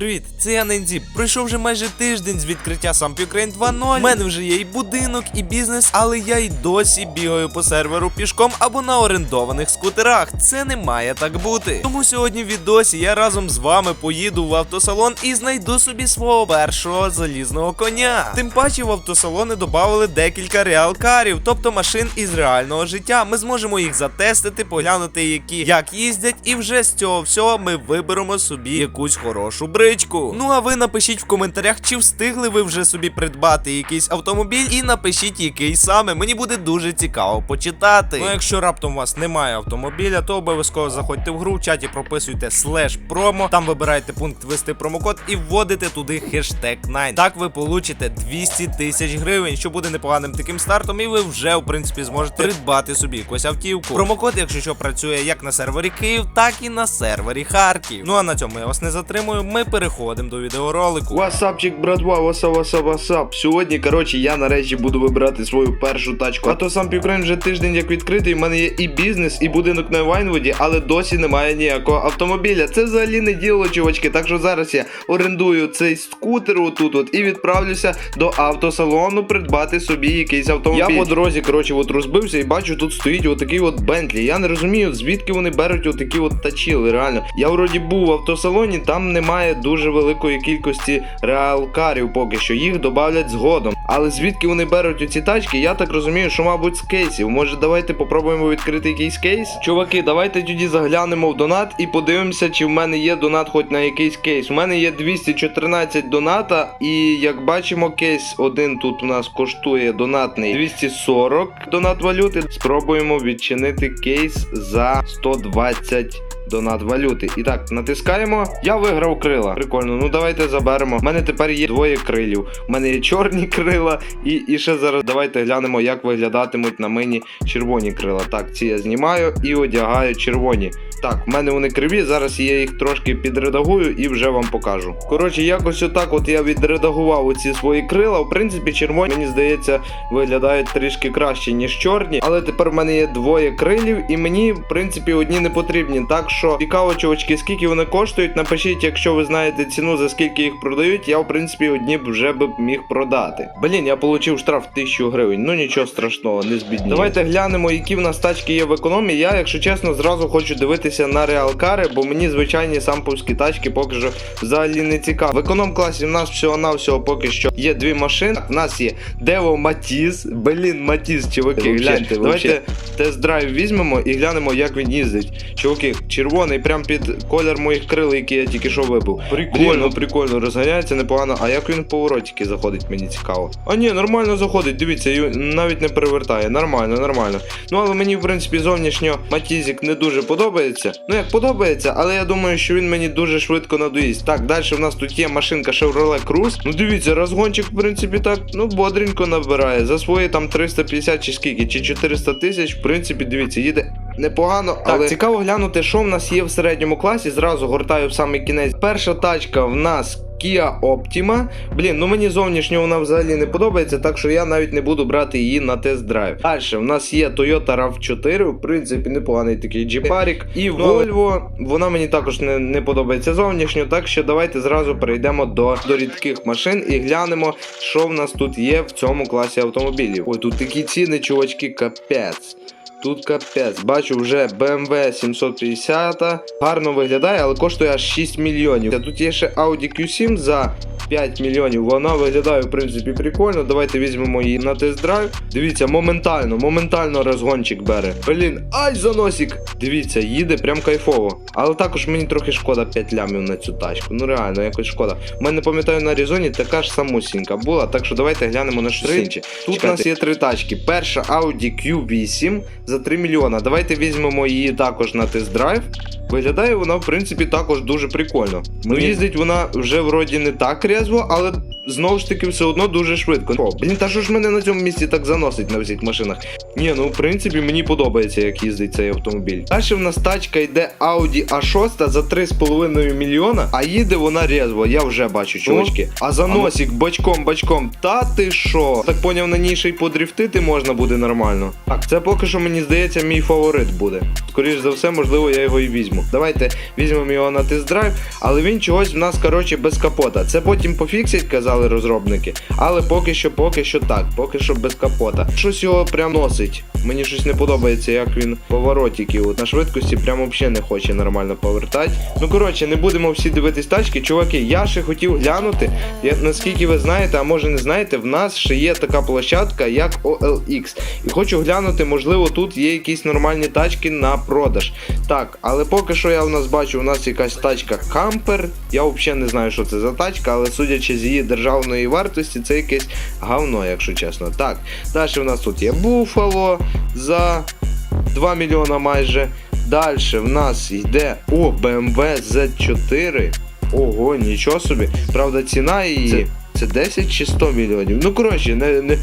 привіт! Це я Нензі. Пройшов вже майже тиждень з відкриття Samp Ukraine 2.0. У мене вже є і будинок, і бізнес, але я й досі бігаю по серверу пішком або на орендованих скутерах. Це не має так бути. Тому сьогодні в відосі я разом з вами поїду в автосалон і знайду собі свого першого залізного коня. Тим паче в автосалони додали декілька реалкарів, тобто машин із реального життя. Ми зможемо їх затестити, поглянути, які як їздять, і вже з цього всього ми виберемо собі якусь хорошу бричку. Ну а ви напишіть в коментарях, чи встигли ви вже собі придбати якийсь автомобіль, і напишіть, який саме. Мені буде дуже цікаво почитати. Ну, якщо раптом у вас немає автомобіля, то обов'язково заходьте в гру, в чаті прописуйте слеш промо, там вибираєте пункт ввести промокод і вводите туди хештег 9. Так ви получите 200 тисяч гривень, що буде непоганим таким стартом, і ви вже в принципі зможете придбати собі якусь автівку. Промокод, якщо що, працює як на сервері Київ, так і на сервері Харків. Ну а на цьому я вас не затримую. Ми переходимо до відеоролику. Васапчик, братва, васап, васап, васап. Сьогодні, коротше, я нарешті буду вибирати свою першу тачку. А то сам Півкраїн вже тиждень як відкритий. У мене є і бізнес, і будинок на Вайнвуді, але досі немає ніякого автомобіля. Це взагалі не діло, чувачки. Так що зараз я орендую цей скутер отут от і відправлюся до автосалону придбати собі якийсь автомобіль. Я по дорозі, коротше, от розбився і бачу, тут стоїть отакий от Бентлі. Я не розумію, звідки вони беруть отакі от тачіли. Реально. Я вроді був в автосалоні, там немає дуже великої кількості реалкарів поки що. Їх додавлять згодом. Але звідки вони беруть оці тачки, я так розумію, що, мабуть, з кейсів. Може, давайте попробуємо відкрити якийсь кейс? Чуваки, давайте тоді заглянемо в донат і подивимося, чи в мене є донат хоч на якийсь кейс. У мене є 214 доната, і як бачимо, кейс один тут у нас коштує донатний 240 донат валюти. Спробуємо відчинити кейс за 120 донат валюти. І так, натискаємо. Я виграв крила. Прикольно, ну давайте заберемо. У мене тепер є двоє крилів. У мене є чорні крила, і, і ще зараз давайте глянемо, як виглядатимуть на мені червоні крила. Так, ці я знімаю і одягаю червоні. Так, в мене вони криві. Зараз я їх трошки підредагую і вже вам покажу. Коротше, якось отак от я відредагував оці свої крила. В принципі, червоні, мені здається, виглядають трішки краще, ніж чорні. Але тепер в мене є двоє крилів, і мені, в принципі, одні не потрібні. Так що цікаво, чувачки, скільки вони коштують. Напишіть, якщо ви знаєте ціну, за скільки їх продають. Я, в принципі, одні б вже б міг продати. Блін, я отримав штраф 1000 гривень. Ну нічого страшного, не збідні. Давайте глянемо, які в нас тачки є в економії. Я, якщо чесно, зразу хочу дивитися на реалкари, бо мені звичайні самповські тачки поки що взагалі не цікаво. В економ класі в нас всього навсього поки що є дві машини. В нас є Дево Матіз. Блін, Матіз, чуваки, гляньте. Давайте тест-драйв візьмемо і глянемо, як він їздить. Чуваки, червоний, прям під колір моїх крил, які я тільки що вибив. Прикольно, ну прикольно, розганяється непогано. А як він в поворотики заходить, мені цікаво. А ні, нормально заходить, дивіться, навіть не перевертає. Нормально, нормально. Ну але мені, в принципі, зовнішньо Матізік не дуже подобається. Ну як подобається, але я думаю, що він мені дуже швидко надоїсть. Так, далі в нас тут є машинка Chevrolet Cruze. Ну дивіться, розгончик, в принципі, так, ну бодренько набирає. За свої там 350 чи скільки, чи 400 тисяч, в принципі, дивіться, їде. Непогано, але цікаво глянути, що в нас є в середньому класі. Зразу гортаю в самий кінець. Перша тачка в нас Kia Optima. Блін, ну мені зовнішньо вона взагалі не подобається, так що я навіть не буду брати її на тест-драйв. Далі в нас є Toyota RAV4, в принципі, непоганий такий джіпарік. І Volvo, вона мені також не, не подобається зовнішньо, так що давайте зразу перейдемо до, до рідких машин і глянемо, що в нас тут є в цьому класі автомобілів. Ой, тут такі ціни, чувачки, капець. Тут капець, бачу вже BMW 750, гарно виглядає, але коштує аж 6 мільйонів. Тут є ще Audi Q7 за 5 мільйонів. Вона виглядає, в принципі, прикольно. Давайте візьмемо її на тест-драйв. Дивіться, моментально, моментально розгончик бере. Блін, ай заносик! Дивіться, їде прям кайфово. Але також мені трохи шкода 5 лямів на цю тачку. Ну реально, якось шкода. У мене пам'ятаю на Аризоні така ж самусінька була, так що давайте глянемо на щось інше. Тут у нас є три тачки. Перша Audi Q8 за 3 мільйона. Давайте візьмемо її також на тест-драйв. Виглядає вона, в принципі, також дуже прикольно. Ну, їздить вона вже вроді не так рязво, але знову ж таки все одно дуже швидко. О, блін, та що ж мене на цьому місці так заносить на всіх машинах? Ні, ну в принципі мені подобається, як їздить цей автомобіль. Далі в нас тачка йде Audi A6 за 3,5 мільйона, а їде вона резво, я вже бачу, чувачки. А заносик бочком, бочком, та ти що? Так поняв, на ній ще й подрифтити можна буде нормально. Так, це поки що мені здається, мій фаворит буде. Скоріш за все, можливо, я його і візьму. Давайте візьмемо його на тест-драйв, але він чогось в нас, коротше, без капота. Це потім пофіксять, казали розробники. Але поки що, поки що так, поки що без капота. Щось його прям носить. Мені щось не подобається, як він поворотики. От на швидкості прям взагалі не хоче нормально повертати. Ну коротше, не будемо всі дивитись тачки. Чуваки, я ще хотів глянути. Я, наскільки ви знаєте, а може не знаєте, в нас ще є така площадка, як OLX. І хочу глянути, можливо, тут є якісь нормальні тачки на продаж. Так, але поки що я в нас бачу, у нас якась тачка Кампер. Я взагалі не знаю, що це за тачка, але судячи з її державної вартості, це якесь говно, якщо чесно. Так, далі в нас тут є Буфало за 2 мільйона майже. Далі в нас йде о, BMW Z4. Ого, нічого собі. Правда, ціна її. Це 10 чи 100 мільйонів. Ну коротше, не, не,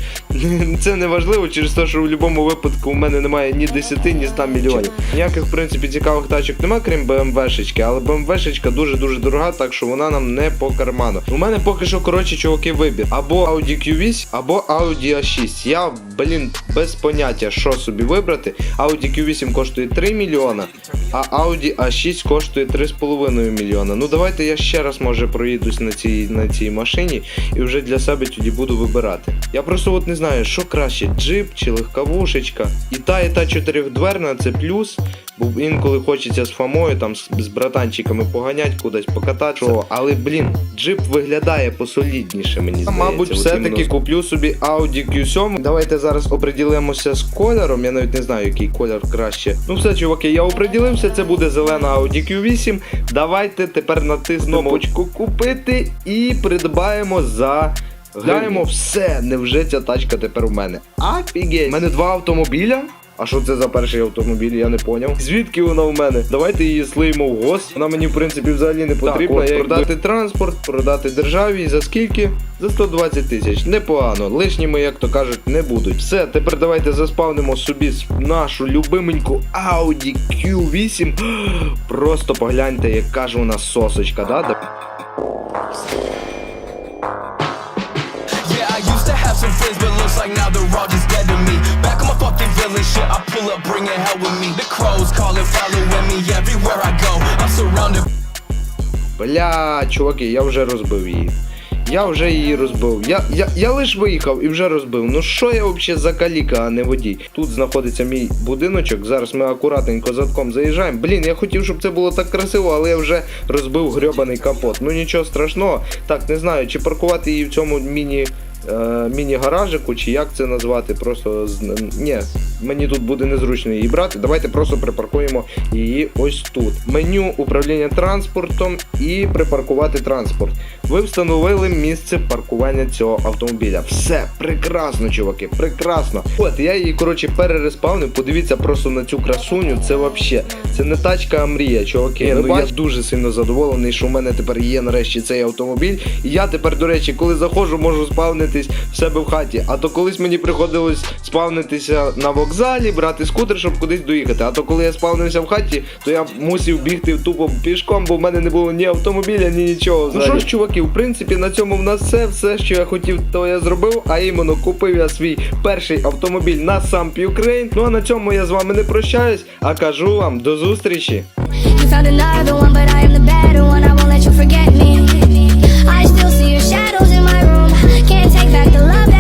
це не важливо через те, що в будь-якому випадку у мене немає ні 10, ні 100 мільйонів. Ніяких, в принципі, цікавих тачок немає, крім BMW-шечки, але BMW-шечка дуже-дуже дорога, так що вона нам не по карману. У мене поки що, коротше, чуваки, вибір. Або Audi Q8, або Audi A6. Я, блін, без поняття, що собі вибрати. Audi Q8 коштує 3 мільйона, а Audi A6 коштує 3,5 мільйона. Ну давайте я ще раз може проїдусь на цій, на цій машині і вже для себе тоді буду вибирати. Я просто от не знаю, що краще, джип чи легковушечка. І та, і та чотирьохдверна це плюс. Бо інколи хочеться з Фомою там з, з братанчиками поганять кудись покататися. Але блін, джип виглядає посолідніше, мені здається. Мабуть, все-таки куплю собі Audi Q7. Давайте зараз оприділимося з кольором. Я навіть не знаю, який колір краще. Ну все, чуваки, я оприділився. Це буде зелена Audi Q8. Давайте тепер натиснемо кнопочку купити і придбаємо за. Граємо все, невже ця тачка тепер у мене? Офігеть! У мене два автомобіля. А що це за перший автомобіль, я не поняв. Звідки вона в мене? Давайте її слиємо в гос. Вона мені, в принципі, взагалі не потрібна. от, Я якби- продати транспорт, продати державі. І за скільки? За 120 тисяч. Непогано. Лишніми, як то кажуть, не будуть. Все, тепер давайте заспавнимо собі нашу любименьку Audi Q8. Просто погляньте, яка ж вона сосочка, да? Да- Yeah, I used to have some friends, but looks like now they're all just dead fucking villain shit, I pull up, bringing hell with me. The crows calling, following me everywhere I go. I'm surrounded. Бля, чуваки, я вже розбив її. Я вже її розбив. Я, я, я лиш виїхав і вже розбив. Ну що я взагалі за каліка, а не водій? Тут знаходиться мій будиночок. Зараз ми акуратненько задком заїжджаємо. Блін, я хотів, щоб це було так красиво, але я вже розбив грьобаний капот. Ну нічого страшного. Так, не знаю, чи паркувати її в цьому міні. Е, Міні-гаражику, чи як це назвати, просто ні, мені тут буде незручно її брати. Давайте просто припаркуємо її ось тут. Меню управління транспортом і припаркувати транспорт. Ви встановили місце паркування цього автомобіля. Все прекрасно, чуваки, прекрасно. От я її коротше перереспавнив. Подивіться просто на цю красуню. Це вообще, це не тачка, а мрія, чуваки. Ні, ну, я дуже сильно задоволений, що в мене тепер є нарешті цей автомобіль. І я тепер, до речі, коли заходжу, можу спавнитись в себе в хаті. А то колись мені приходилось спавнитися на вокзалі, брати скутер, щоб кудись доїхати. А то коли я спавнився в хаті, то я мусив бігти тупо пішком, бо в мене не було ні автомобіля, ні нічого. Ну що ж, чуваки, в принципі, на цьому в нас все. Все, що я хотів, то я зробив. А іменно купив я свій перший автомобіль на сам Ukraine. Ну а на цьому я з вами не прощаюсь, а кажу вам до зустрічі. You found another one, but I am the better one. I won't let you forget me. Back the love